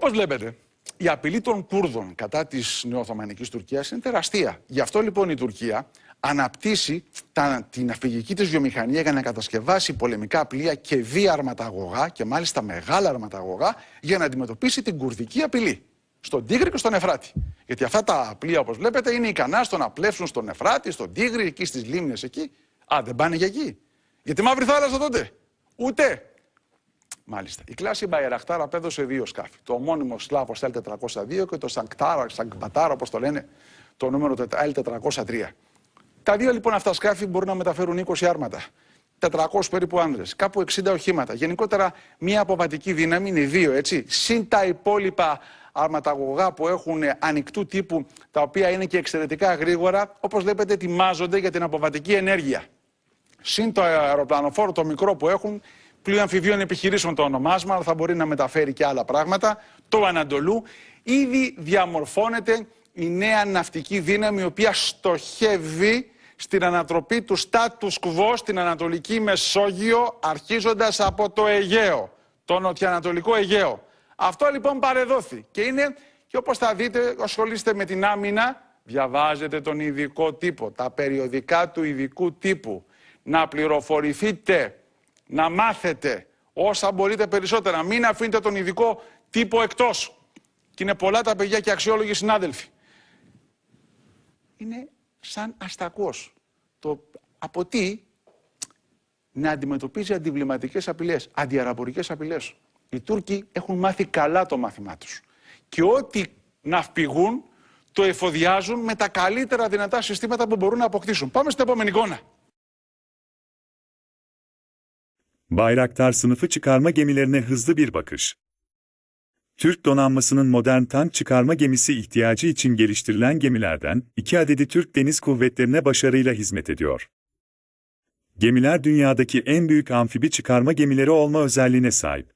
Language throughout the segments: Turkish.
Όπως βλέπετε, η απειλή των Κούρδων κατά της νεοοθωμανικής Τουρκίας είναι τεραστία. Γι' αυτό λοιπόν η Τουρκία αναπτύσσει τα, την αφηγική της βιομηχανία για να κατασκευάσει πολεμικά πλοία και βία αρματαγωγά και μάλιστα μεγάλα αρματαγωγά για να αντιμετωπίσει την κουρδική απειλή στον Τίγρη και στον Εφράτη. Γιατί αυτά τα πλοία, όπως βλέπετε, είναι ικανά στο να πλέψουν στον Εφράτη, στον Τίγρη, εκεί στις λίμνες εκεί. Α, δεν πάνε για εκεί. Για τη Μαύρη Θάλασσα τότε. Ούτε. Μάλιστα. Η κλάση Μπαϊραχτάρ απέδωσε δύο σκάφη. Το ομώνυμο Σλάβος L402 και το Σανκτάρα, Σανκμπατάρα, όπως το λένε, το νούμερο L403. Τα δύο λοιπόν αυτά σκάφη μπορούν να μεταφέρουν 20 άρματα. 400 περίπου άνδρες, κάπου 60 οχήματα. Γενικότερα, μια αποβατική δύναμη είναι δύο, έτσι. Συν τα υπόλοιπα αρματαγωγά που έχουν ανοιχτού τύπου, τα οποία είναι και εξαιρετικά γρήγορα, όπως βλέπετε, ετοιμάζονται για την αποβατική ενέργεια. Συν το αεροπλανοφόρο, το μικρό που έχουν, πλοίο αμφιβίων επιχειρήσεων το ονομάσμα, αλλά θα μπορεί να μεταφέρει και άλλα πράγματα, το Ανατολού. Ήδη διαμορφώνεται η νέα ναυτική δύναμη, η οποία στοχεύει στην ανατροπή του status quo στην Ανατολική Μεσόγειο, αρχίζοντας από το Αιγαίο, το νοτιοανατολικό Αιγαίο. Αυτό λοιπόν παρεδόθη και είναι, και όπως θα δείτε, ασχολείστε με την άμυνα, διαβάζετε τον ειδικό τύπο, τα περιοδικά του ειδικού τύπου, να πληροφορηθείτε, να μάθετε όσα μπορείτε περισσότερα. Μην αφήνετε τον ειδικό τύπο εκτός. Και είναι πολλά τα παιδιά και αξιόλογοι συνάδελφοι. Είναι σαν αστακός. Το από τι να αντιμετωπίζει αντιβληματικές απειλές, αντιαραπορικές απειλές. Οι Τούρκοι έχουν μάθει καλά το μάθημά τους. Και ό,τι ναυπηγούν το εφοδιάζουν με τα καλύτερα δυνατά συστήματα που μπορούν να αποκτήσουν. Πάμε στην επόμενη εικόνα. Bayraktar sınıfı çıkarma gemilerine hızlı bir bakış. Türk donanmasının modern tank çıkarma gemisi ihtiyacı için geliştirilen gemilerden iki adedi Türk Deniz Kuvvetlerine başarıyla hizmet ediyor. Gemiler dünyadaki en büyük amfibi çıkarma gemileri olma özelliğine sahip.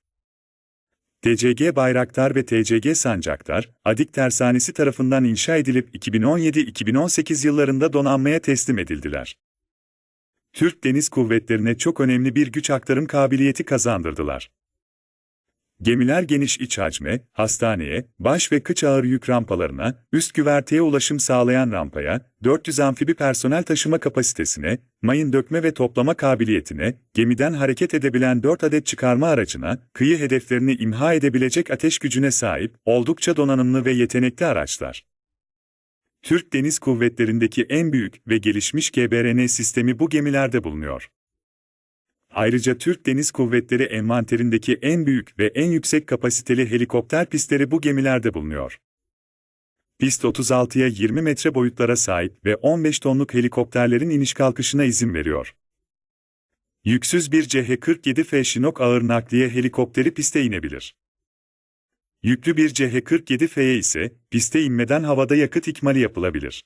TCG Bayraktar ve TCG Sancaktar, Adik Tersanesi tarafından inşa edilip 2017-2018 yıllarında donanmaya teslim edildiler. Türk Deniz Kuvvetlerine çok önemli bir güç aktarım kabiliyeti kazandırdılar. Gemiler geniş iç hacme, hastaneye, baş ve kıç ağır yük rampalarına, üst güverteye ulaşım sağlayan rampaya, 400 amfibi personel taşıma kapasitesine, mayın dökme ve toplama kabiliyetine, gemiden hareket edebilen 4 adet çıkarma aracına, kıyı hedeflerini imha edebilecek ateş gücüne sahip, oldukça donanımlı ve yetenekli araçlar. Türk Deniz Kuvvetleri'ndeki en büyük ve gelişmiş GBRN sistemi bu gemilerde bulunuyor. Ayrıca Türk Deniz Kuvvetleri envanterindeki en büyük ve en yüksek kapasiteli helikopter pistleri bu gemilerde bulunuyor. Pist 36'ya 20 metre boyutlara sahip ve 15 tonluk helikopterlerin iniş kalkışına izin veriyor. Yüksüz bir CH-47F Chinook ağır nakliye helikopteri piste inebilir. Yüklü bir CH-47F'ye ise piste inmeden havada yakıt ikmali yapılabilir.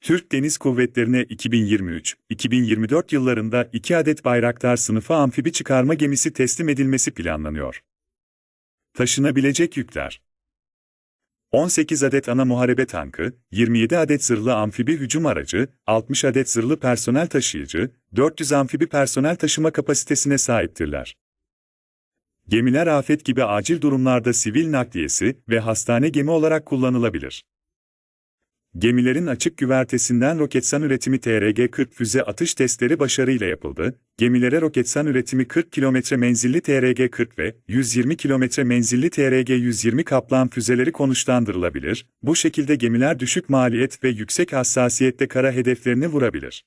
Türk Deniz Kuvvetlerine 2023-2024 yıllarında 2 adet Bayraktar sınıfı amfibi çıkarma gemisi teslim edilmesi planlanıyor. Taşınabilecek yükler 18 adet ana muharebe tankı, 27 adet zırhlı amfibi hücum aracı, 60 adet zırhlı personel taşıyıcı, 400 amfibi personel taşıma kapasitesine sahiptirler. Gemiler afet gibi acil durumlarda sivil nakliyesi ve hastane gemi olarak kullanılabilir. Gemilerin açık güvertesinden Roketsan üretimi TRG-40 füze atış testleri başarıyla yapıldı. Gemilere Roketsan üretimi 40 kilometre menzilli TRG-40 ve 120 kilometre menzilli TRG-120 Kaplan füzeleri konuşlandırılabilir. Bu şekilde gemiler düşük maliyet ve yüksek hassasiyette kara hedeflerini vurabilir.